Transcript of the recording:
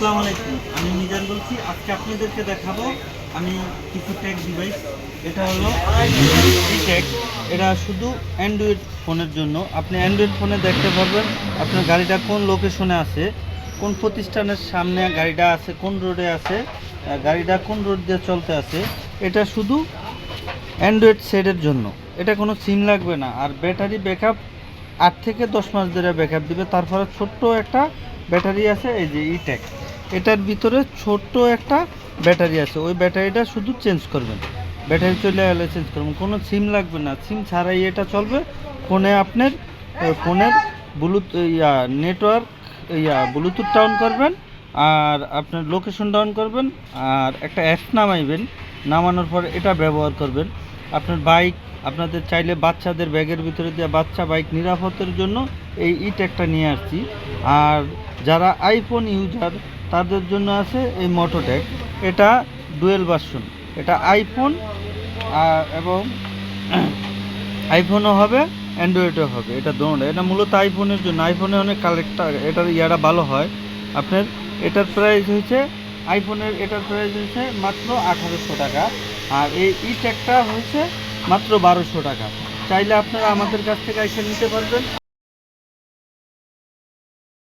আসসালামু আলাইকুম। আমি মিজান বলছি, আজকে আপনাদেরকে দেখাবো আমি কিছু ট্যাগ ডিভাইস এটা হলো ট্যাগ এটা শুধু অ্যান্ড্রয়েড ফোনের জন্য। আপনি অ্যান্ড্রয়েড ফোনে দেখতে পারবেন আপনার গাড়িটা কোন লোকেশনে আছে, কোন প্রতিষ্ঠানের সামনে গাড়িটা আছে, কোন রোডে আছে গাড়িটা কোন রোড দিয়ে চলতে আছে। এটা শুধু অ্যান্ড্রয়েড সেটের জন্য। এটা কোনো সিম লাগবে না। আর ব্যাটারি ব্যাকআপ আট থেকে দশ মাস ধরে ব্যাকআপ দিবে। তারপরে ছোট্ট একটা ব্যাটারি আছে, এই যে ইটেক এটার ভিতরে ছোট্ট একটা ব্যাটারি আছে। ওই ব্যাটারিটা শুধু চেঞ্জ করবেন। ব্যাটারি চলে গেলে চেঞ্জ করবেন। কোনো সিম লাগবে না। সিম ছাড়াই এটা চলবে। ফোনে আপনার ফোনের ব্লুট ইয়া নেটওয়ার্ক ইয়া ব্লুটুথ ডাউন করবেন আর আপনার লোকেশন ডাউন করবেন আর একটা অ্যাপ নামাইবেন। নামানোর পর এটা ব্যবহার করবেন। আপনার বাইক আপনাদের চাইলে বাচ্চাদের ব্যাগের ভিতরে দেওয়া বাচ্চা বাইক নিরাপত্তার জন্য এই ই ট্যাগটা নিয়ে আসছি। আর যারা আইফোন ইউজার তাদের জন্য আছে এই মোটোট্যাগ এটা ডুয়েল ভার্সন। এটা আইফোন, আর এবং আইফোনও হবে, অ্যান্ড্রয়েডও হবে। এটা দোনো এটা মূলত আইফোনের জন্য। আইফোনে অনেক কালেক্টার এটার ইয়াটা ভালো হয়। আপনার এটার প্রাইস হয়েছে, আইফোনের এটার প্রাইস হয়েছে মাত্র আঠারোশো টাকা। আর এই ই ট্যাগটা হয়েছে মাত্র বারোশো টাকা। চাইলে আপনারা আমাদের কাছ থেকে এসে নিতে পারবেন।